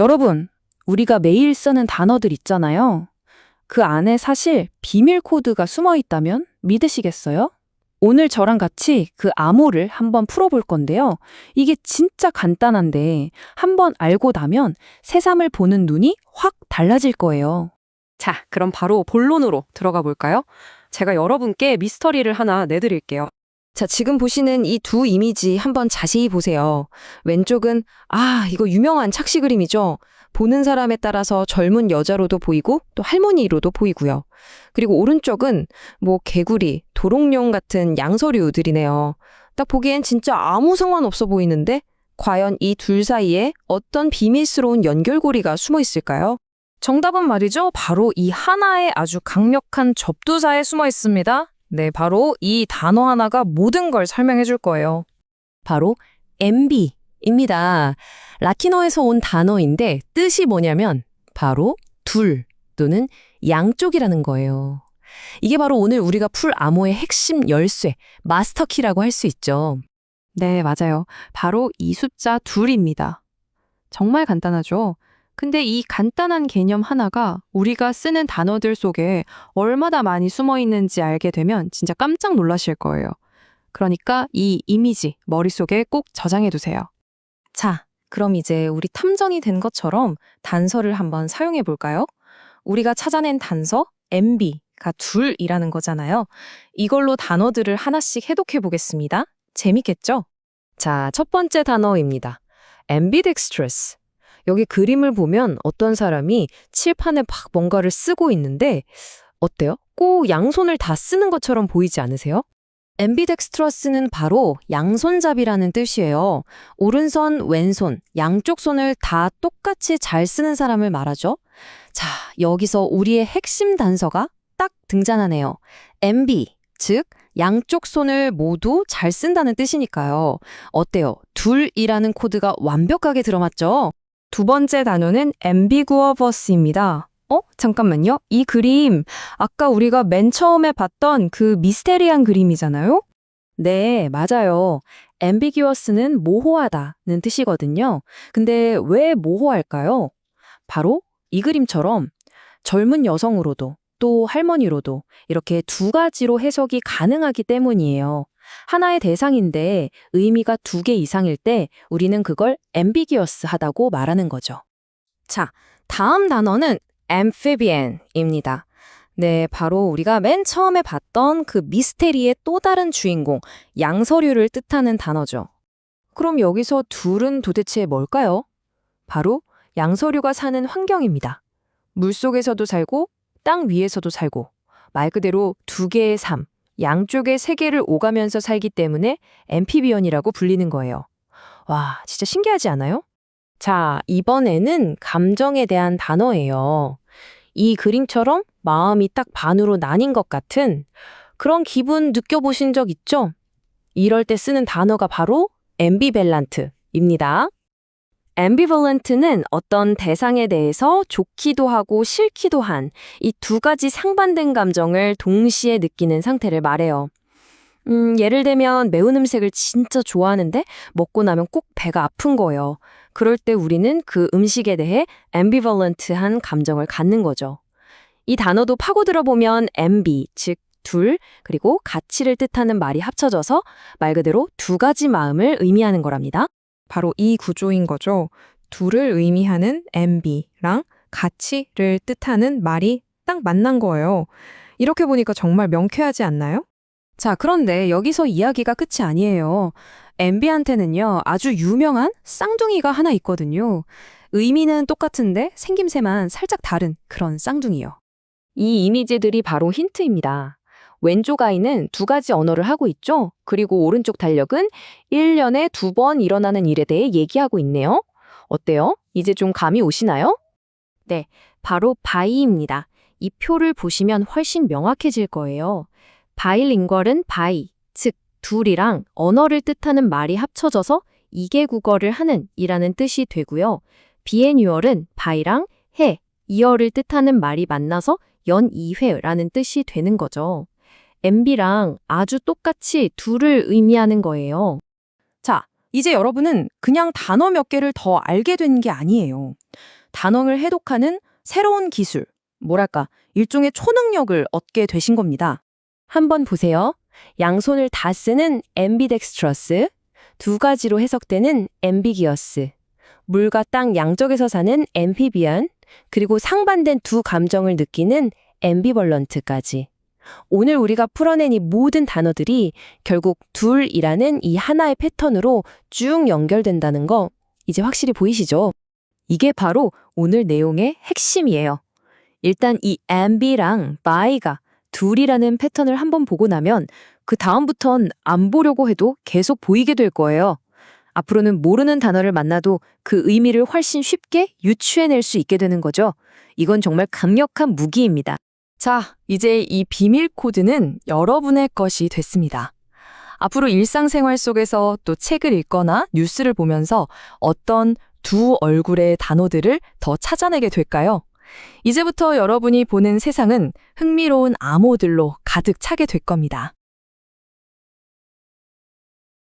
여러분, 우리가 매일 쓰는 단어들 있잖아요. 그 안에 사실 비밀 코드가 숨어 있다면 믿으시겠어요? 오늘 저랑 같이 그 암호를 한번 풀어볼 건데요. 이게 진짜 간단한데 한번 알고 나면 새삼을 보는 눈이 확 달라질 거예요. 자, 그럼 바로 본론으로 들어가 볼까요? 제가 여러분께 미스터리를 하나 내드릴게요. 자, 지금 보시는 이 두 이미지 한번 자세히 보세요. 왼쪽은, 아, 이거 유명한 착시 그림이죠? 보는 사람에 따라서 젊은 여자로도 보이고 또 할머니로도 보이고요. 그리고 오른쪽은 뭐 개구리, 도롱뇽 같은 양서류들이네요. 딱 보기엔 진짜 아무 상관없어 보이는데 과연 이 둘 사이에 어떤 비밀스러운 연결고리가 숨어 있을까요? 정답은 말이죠. 바로 이 하나의 아주 강력한 접두사에 숨어 있습니다. 네, 바로 이 단어 하나가 모든 걸 설명해 줄 거예요. 바로 MB입니다. 라틴어에서 온 단어인데 뜻이 뭐냐면 바로 둘 또는 양쪽이라는 거예요. 이게 바로 오늘 우리가 풀 암호의 핵심 열쇠, 마스터키라고 할 수 있죠. 네, 맞아요. 바로 이 숫자 둘입니다. 정말 간단하죠? 근데 이 간단한 개념 하나가 우리가 쓰는 단어들 속에 얼마나 많이 숨어 있는지 알게 되면 진짜 깜짝 놀라실 거예요. 그러니까 이 이미지 머릿속에 꼭 저장해 두세요. 자, 그럼 이제 우리 탐정이 된 것처럼 단서를 한번 사용해 볼까요? 우리가 찾아낸 단서 MB가 둘이라는 거잖아요. 이걸로 단어들을 하나씩 해독해 보겠습니다. 재밌겠죠? 자, 첫 번째 단어입니다. ambidextrous. 여기 그림을 보면 어떤 사람이 칠판에 막 뭔가를 쓰고 있는데 어때요? 꼭 양손을 다 쓰는 것처럼 보이지 않으세요? ambidextrous는 바로 양손잡이라는 뜻이에요. 오른손, 왼손, 양쪽 손을 다 똑같이 잘 쓰는 사람을 말하죠. 자, 여기서 우리의 핵심 단서가 딱 등장하네요. MB, 즉 양쪽 손을 모두 잘 쓴다는 뜻이니까요. 어때요? 둘이라는 코드가 완벽하게 들어맞죠? 두 번째 단어는 ambiguous입니다. 어? 잠깐만요. 이 그림 아까 우리가 맨 처음에 봤던 그 미스테리한 그림이잖아요? 네, 맞아요. ambiguous는 모호하다는 뜻이거든요. 근데 왜 모호할까요? 바로 이 그림처럼 젊은 여성으로도 또 할머니로도 이렇게 두 가지로 해석이 가능하기 때문이에요. 하나의 대상인데 의미가 두 개 이상일 때 우리는 그걸 ambiguous 하다고 말하는 거죠. 자, 다음 단어는 amphibian입니다. 네, 바로 우리가 맨 처음에 봤던 그 미스테리의 또 다른 주인공, 양서류를 뜻하는 단어죠. 그럼 여기서 둘은 도대체 뭘까요? 바로 양서류가 사는 환경입니다. 물속에서도 살고 땅 위에서도 살고 말 그대로 두 개의 삶, 양쪽의 세계를 오가면서 살기 때문에 엠피비언이라고 불리는 거예요. 와, 진짜 신기하지 않아요? 자, 이번에는 감정에 대한 단어예요. 이 그림처럼 마음이 딱 반으로 나뉜 것 같은 그런 기분 느껴보신 적 있죠? 이럴 때 쓰는 단어가 바로 ambivalent입니다. Ambivalent는 어떤 대상에 대해서 좋기도 하고 싫기도 한 이 두 가지 상반된 감정을 동시에 느끼는 상태를 말해요. 음, 예를 들면 매운 음식을 진짜 좋아하는데 먹고 나면 꼭 배가 아픈 거예요. 그럴 때 우리는 그 음식에 대해 ambivalent한 감정을 갖는 거죠. 이 단어도 파고들어 보면 ambi, 즉 둘, 그리고 가치를 뜻하는 말이 합쳐져서 말 그대로 두 가지 마음을 의미하는 거랍니다. 바로 이 구조인 거죠. 둘을 의미하는 amb랑 가치를 뜻하는 말이 딱 만난 거예요. 이렇게 보니까 정말 명쾌하지 않나요? 자, 그런데 여기서 이야기가 끝이 아니에요. MB한테는요, 아주 유명한 쌍둥이가 하나 있거든요. 의미는 똑같은데 생김새만 살짝 다른 그런 쌍둥이요. 이 이미지들이 바로 힌트입니다. 왼쪽 아이는 두 가지 언어를 하고 있죠? 그리고 오른쪽 달력은 1년에 두 번 일어나는 일에 대해 얘기하고 있네요. 어때요? 이제 좀 감이 오시나요? 네, 바로 바이입니다. 이 표를 보시면 훨씬 명확해질 거예요. 바이링걸은 바이, 즉 둘이랑 언어를 뜻하는 말이 합쳐져서 이개 국어를 하는 이라는 뜻이 되고요. 비애뉴얼은 바이랑 해, 이어를 뜻하는 말이 만나서 연이회라는 뜻이 되는 거죠. MB랑 아주 똑같이 둘을 의미하는 거예요. 자, 이제 여러분은 그냥 단어 몇 개를 더 알게 된 게 아니에요. 단어를 해독하는 새로운 기술, 뭐랄까, 일종의 초능력을 얻게 되신 겁니다. 한번 보세요. 양손을 다 쓰는 엠비덱스트러스, 두 가지로 해석되는 엠비기어스, 물과 땅 양쪽에서 사는 엠피비안, 그리고 상반된 두 감정을 느끼는 엠비벌런트까지. 오늘 우리가 풀어낸 이 모든 단어들이 결국 둘이라는 이 하나의 패턴으로 쭉 연결된다는 거 이제 확실히 보이시죠? 이게 바로 오늘 내용의 핵심이에요. 일단 이 ambi랑 by가 둘이라는 패턴을 한번 보고 나면 그 다음부턴 안 보려고 해도 계속 보이게 될 거예요. 앞으로는 모르는 단어를 만나도 그 의미를 훨씬 쉽게 유추해낼 수 있게 되는 거죠. 이건 정말 강력한 무기입니다. 자, 이제 이 비밀 코드는 여러분의 것이 됐습니다. 앞으로 일상생활 속에서 또 책을 읽거나 뉴스를 보면서 어떤 두 얼굴의 단어들을 더 찾아내게 될까요? 이제부터 여러분이 보는 세상은 흥미로운 암호들로 가득 차게 될 겁니다.